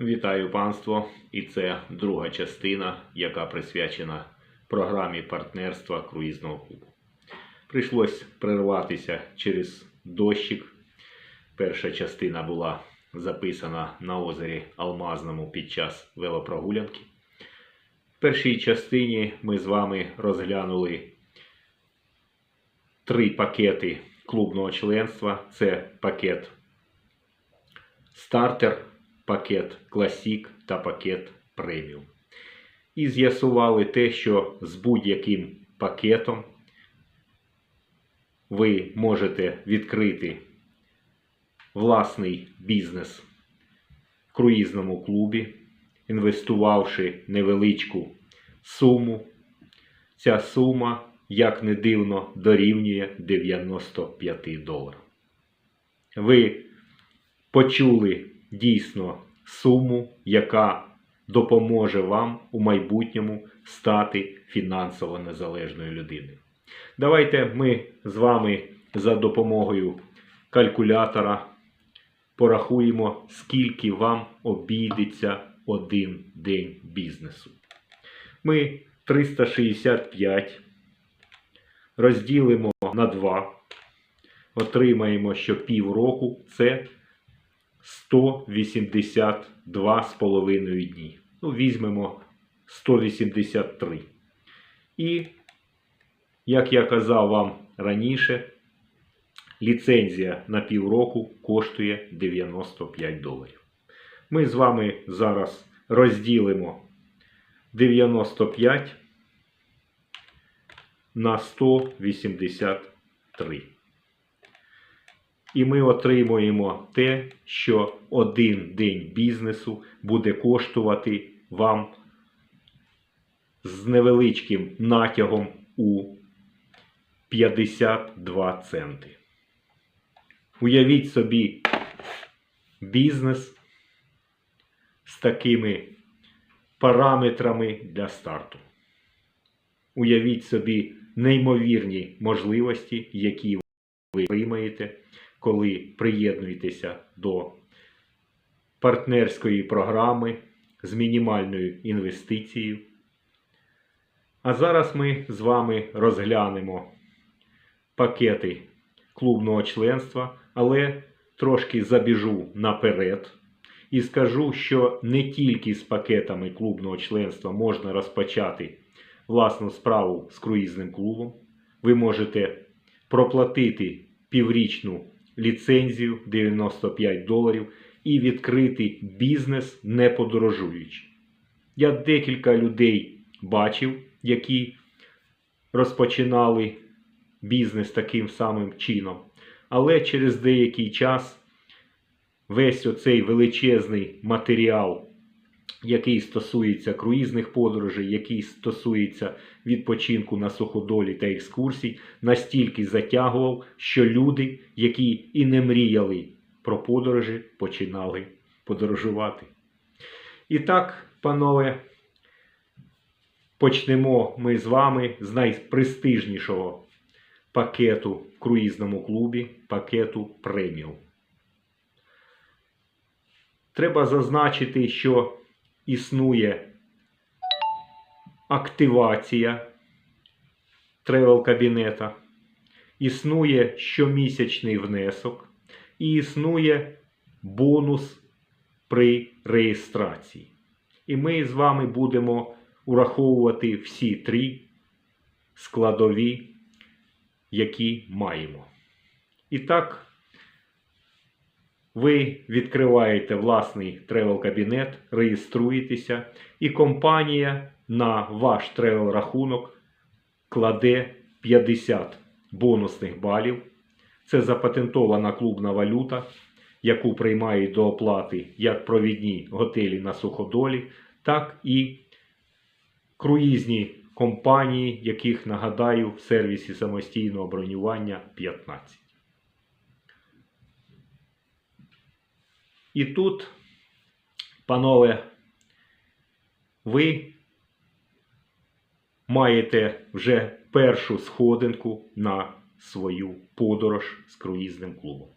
Вітаю панство! І це друга частина, яка присвячена програмі партнерства круїзного клубу. Прийшлось прерватися через дощик. Перша частина була записана на озері Алмазному під час велопрогулянки. В першій частині ми з вами розглянули три пакети клубного членства. Це пакет стартер, пакет Classic та пакет преміум. І з'ясували те, що з будь-яким пакетом ви можете відкрити власний бізнес в круїзному клубі, інвестувавши невеличку суму. Ця сума, як не дивно, дорівнює 95 доларів. Ви почули дійсно суму, яка допоможе вам у майбутньому стати фінансово незалежною людиною. Давайте ми з вами за допомогою калькулятора порахуємо, скільки вам обійдеться один день бізнесу. Ми 365 розділимо на 2, отримаємо, що півроку це 182,5 дні. Ну, візьмемо 183. І, як я казав вам раніше, ліцензія на півроку коштує 95 доларів. Ми з вами зараз розділимо 95 на 183. І ми отримуємо те, що один день бізнесу буде коштувати вам з невеличким натягом у 52 центи. Уявіть собі бізнес з такими параметрами для старту. Уявіть собі неймовірні можливості, які ви отримаєте коли приєднуєтеся до партнерської програми з мінімальною інвестицією. А зараз ми з вами розглянемо пакети клубного членства, але трошки забіжу наперед і скажу, що не тільки з пакетами клубного членства можна розпочати власну справу з круїзним клубом. Ви можете проплатити піврічну ліцензію 95 доларів і відкрити бізнес не подорожуючи. Я декілька людей бачив, які розпочинали бізнес таким самим чином. Але через деякий час весь оцей величезний матеріал, який стосується круїзних подорожей, який стосується відпочинку на суходолі та екскурсій, настільки затягував, що люди, які і не мріяли про подорожі, починали подорожувати. І так, панове, почнемо ми з вами з найпрестижнішого пакету в круїзному клубі пакету преміум. Треба зазначити, що існує активація тревел кабінета, існує щомісячний внесок і існує бонус при реєстрації. І ми з вами будемо ураховувати всі три складові, які маємо. І так, ви відкриваєте власний тревел-кабінет, реєструєтеся, і компанія на ваш тревел-рахунок кладе 50 бонусних балів. Це запатентована клубна валюта, яку приймають до оплати як провідні готелі на суходолі, так і круїзні компанії, яких нагадаю в сервісі самостійного бронювання 15. І тут, панове, ви маєте вже першу сходинку на свою подорож з круїзним клубом.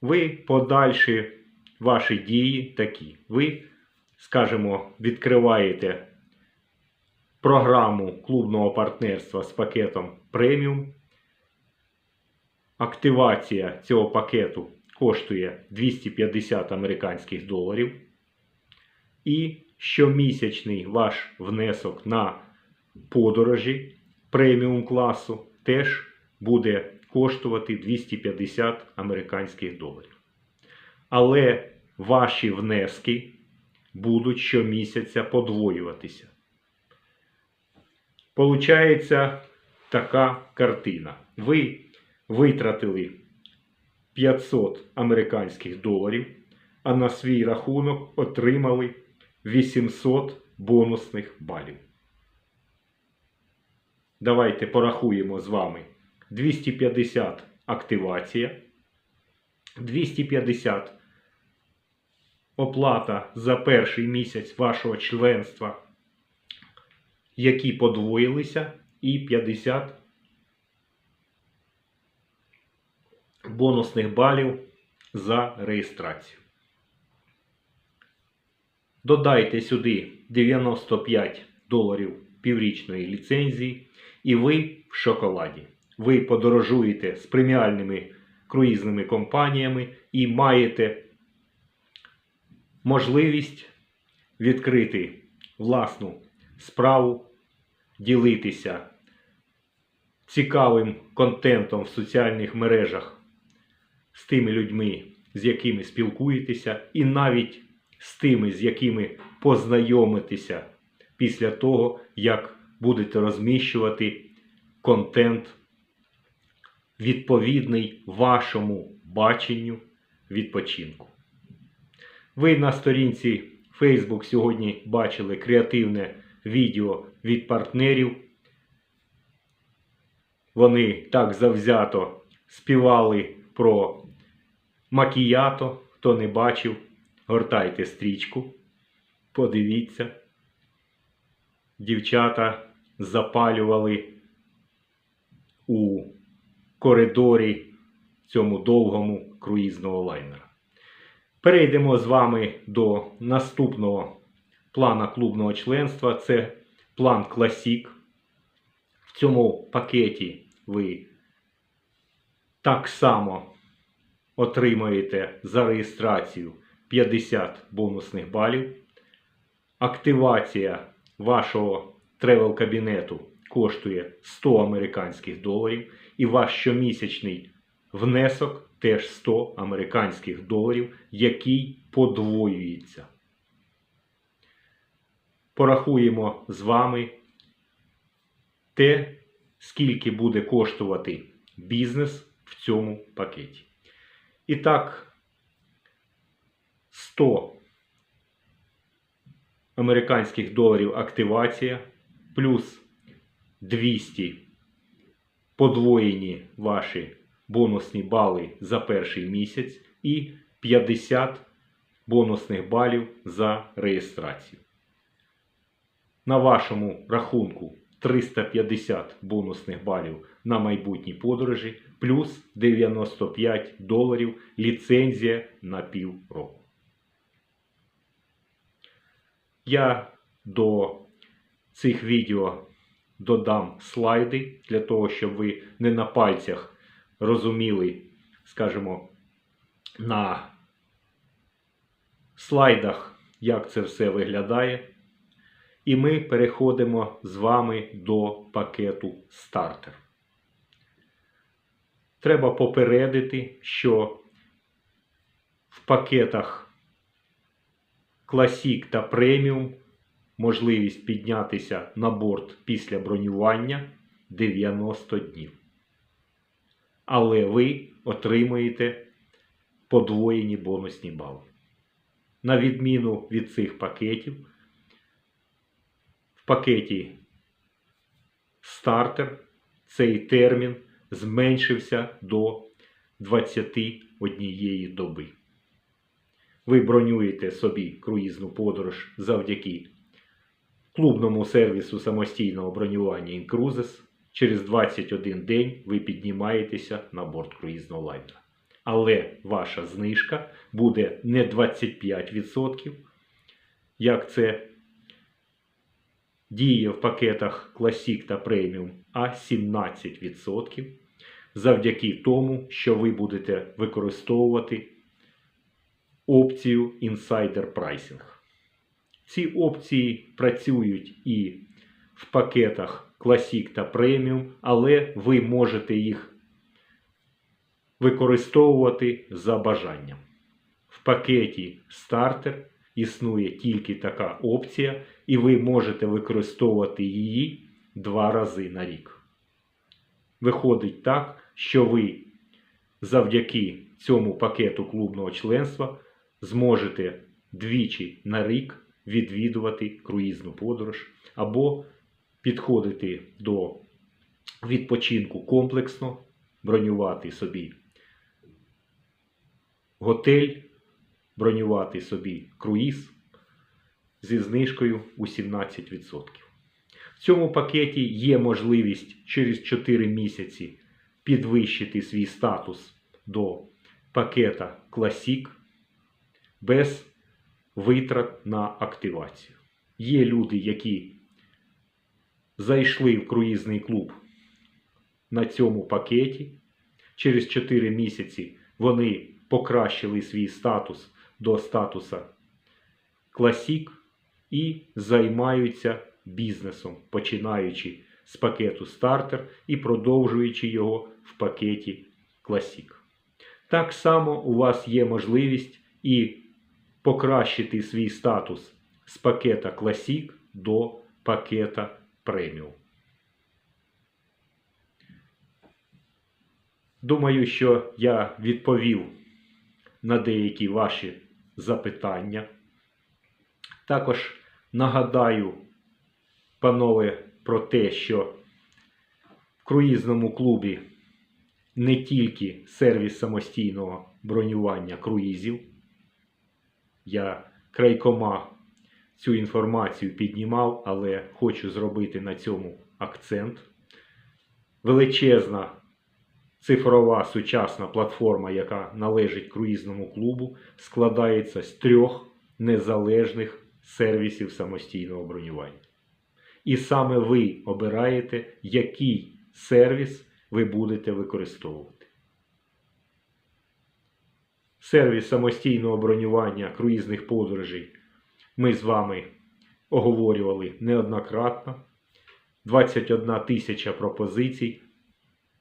Ви подальші ваші дії такі. Ви, скажімо, відкриваєте програму клубного партнерства з пакетом преміум. Активація цього пакету коштує 250 американських доларів. І щомісячний ваш внесок на подорожі преміум класу теж буде коштувати 250 американських доларів. Але ваші внески будуть щомісяця подвоюватися. Получається така картина. Ви витратили 500 американських доларів, а на свій рахунок отримали 800 бонусних балів. Давайте порахуємо з вами 250 активація, 250 оплата за перший місяць вашого членства, які подвоїлися, і 50 бонусних балів за реєстрацію. Додайте сюди 95 доларів піврічної ліцензії, і ви в шоколаді. Ви подорожуєте з преміальними круїзними компаніями і маєте можливість відкрити власну справу, ділитися цікавим контентом в соціальних мережах з тими людьми, з якими спілкуєтеся, і навіть з тими, з якими познайомитеся після того, як будете розміщувати контент відповідний вашому баченню відпочинку. Ви на сторінці Facebook сьогодні бачили креативне відео від партнерів. Вони так завзято співали про макіято. Хто не бачив, гортайте стрічку, подивіться. Дівчата запалювали у коридорі цьому довгому круїзного лайнера. Перейдемо з вами до наступного плана клубного членства. Це план Classic. В цьому пакеті ви так само отримаєте за реєстрацію 50 бонусних балів. Активація вашого тревел кабінету коштує 100 американських доларів, і ваш щомісячний внесок теж 100 американських доларів, який подвоюється. Порахуємо з вами те, скільки буде коштувати бізнес в цьому пакеті. І так, 100 американських доларів активація, плюс 200 подвоєні ваші бонусні бали за перший місяць і 50 бонусних балів за реєстрацію. На вашому рахунку 350 бонусних балів на майбутні подорожі, плюс 95 доларів ліцензія на пів року. Я до цих відео додам слайди для того, щоб ви не на пальцях розуміли, скажімо, на слайдах, як це все виглядає. І ми переходимо з вами до пакету стартер. Треба попередити, що в пакетах Classic та Premium можливість піднятися на борт після бронювання 90 днів. Але ви отримуєте подвоєні бонусні бали. На відміну від цих пакетів, пакеті стартер цей термін зменшився до 21 доби. Ви бронюєте собі круїзну подорож завдяки клубному сервісу самостійного бронювання Incruises. Через 21 день ви піднімаєтеся на борт круїзного лайнера. Але ваша знижка буде не 25%, як це діє в пакетах Classic та Premium, а 17% завдяки тому, що ви будете використовувати опцію Insider Pricing. Ці опції працюють і в пакетах Classic та Premium, але ви можете їх використовувати за бажанням. В пакеті Starter існує тільки така опція, і ви можете використовувати її два рази на рік. Виходить так, що ви завдяки цьому пакету клубного членства зможете двічі на рік відвідувати круїзну подорож або підходити до відпочинку комплексно, бронювати собі готель, бронювати собі круїз зі знижкою у 17%. В цьому пакеті є можливість через 4 місяці підвищити свій статус до пакета Classic без витрат на активацію. Є люди, які зайшли в круїзний клуб на цьому пакеті. Через 4 місяці вони покращили свій статус до статуса Classic і займаються бізнесом, починаючи з пакету Starter і продовжуючи його в пакеті Classic. Так само у вас є можливість і покращити свій статус з пакета Classic до пакета Premium. Думаю, що я відповів на деякі ваші запитання. Також нагадаю, панове, про те, що в круїзному клубі не тільки сервіс самостійного бронювання круїзів. Я крайкома цю інформацію піднімав, але хочу зробити на цьому акцент. Величезна цифрова сучасна платформа, яка належить круїзному клубу, складається з трьох незалежних сервісів самостійного бронювання. І саме ви обираєте, який сервіс ви будете використовувати. Сервіс самостійного бронювання круїзних подорожей ми з вами оговорювали неоднократно. 21 тисяча пропозицій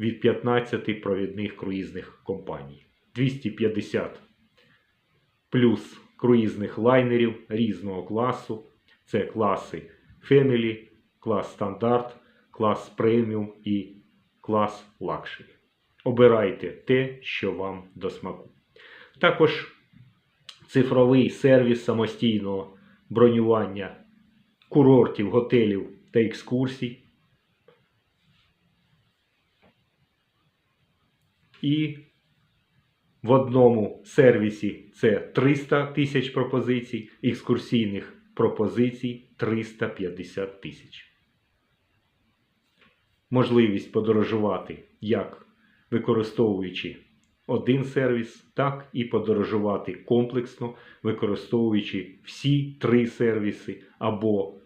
від 15 провідних круїзних компаній. 250 плюс круїзних лайнерів різного класу. Це класи Family, клас стандарт, клас преміум і клас лакшері. Обирайте те, що вам до смаку. Також цифровий сервіс самостійного бронювання курортів, готелів та екскурсій. І в одному сервісі це 300 тисяч пропозицій, екскурсійних пропозицій 350 тисяч. Можливість подорожувати як використовуючи один сервіс, так і подорожувати комплексно, використовуючи всі три сервіси або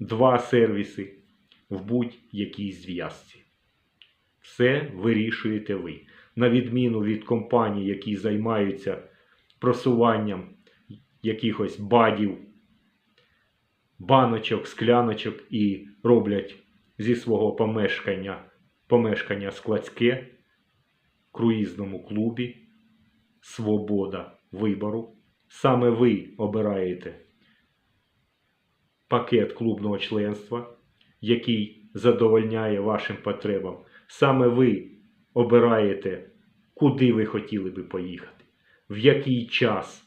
два сервіси в будь-якій зв'язці. Все вирішуєте ви. На відміну від компаній, які займаються просуванням якихось бадів, баночок, скляночок і роблять зі свого помешкання помешкання складське в круїзному клубі. Свобода вибору. Саме ви обираєте пакет клубного членства, який задовольняє вашим потребам. Саме ви обираєте, куди ви хотіли би поїхати, в який час.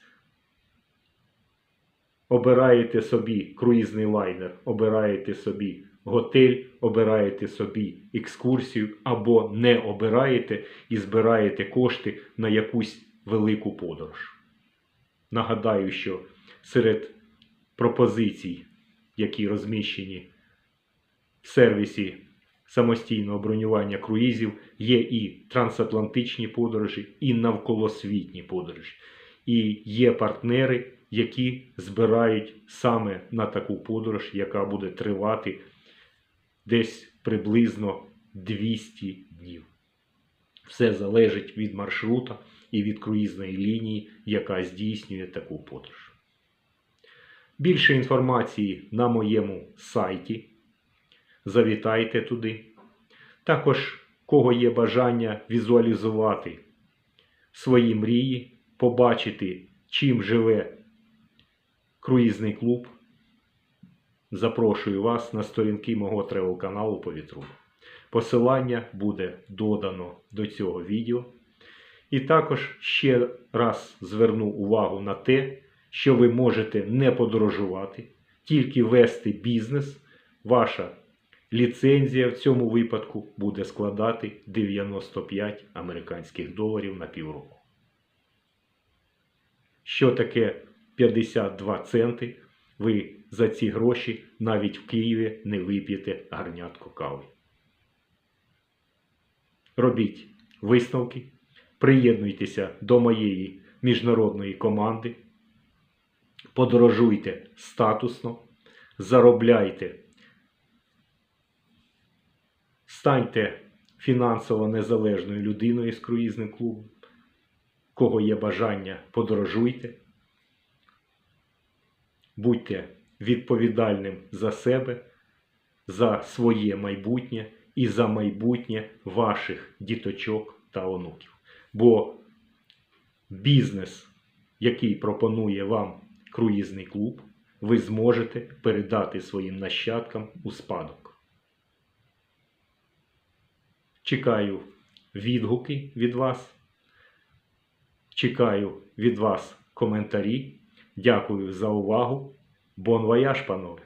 Обираєте собі круїзний лайнер, обираєте собі готель, обираєте собі екскурсію або не обираєте і збираєте кошти на якусь велику подорож. Нагадаю, що серед пропозицій, які розміщені в сервісі самостійного бронювання круїзів є і трансатлантичні подорожі, і навколосвітні подорожі. І є партнери, які збирають саме на таку подорож, яка буде тривати десь приблизно 200 днів. Все залежить від маршрута і від круїзної лінії, яка здійснює таку подорож. Більше інформації на моєму сайті. Завітайте туди. Також, кого є бажання візуалізувати свої мрії, побачити, чим живе круїзний клуб. Запрошую вас на сторінки мого тревел-каналу Повітру. Посилання буде додано до цього відео. І також ще раз зверну увагу на те, що ви можете не подорожувати, тільки вести бізнес. Ваша ліцензія в цьому випадку буде складати 95 американських доларів на півроку. Що таке 52 центи? Ви за ці гроші навіть в Києві не вип'єте гарнятку кави. Робіть висновки, приєднуйтеся до моєї міжнародної команди, подорожуйте статусно, заробляйте, станьте фінансово незалежною людиною з круїзним клубом. Кого є бажання, подорожуйте. Будьте відповідальним за себе, за своє майбутнє і за майбутнє ваших діточок та онуків. Бо бізнес, який пропонує вам круїзний клуб, ви зможете передати своїм нащадкам у спадок. Чекаю відгуки від вас. Чекаю від вас коментарі. Дякую за увагу. Бон вояж, панове!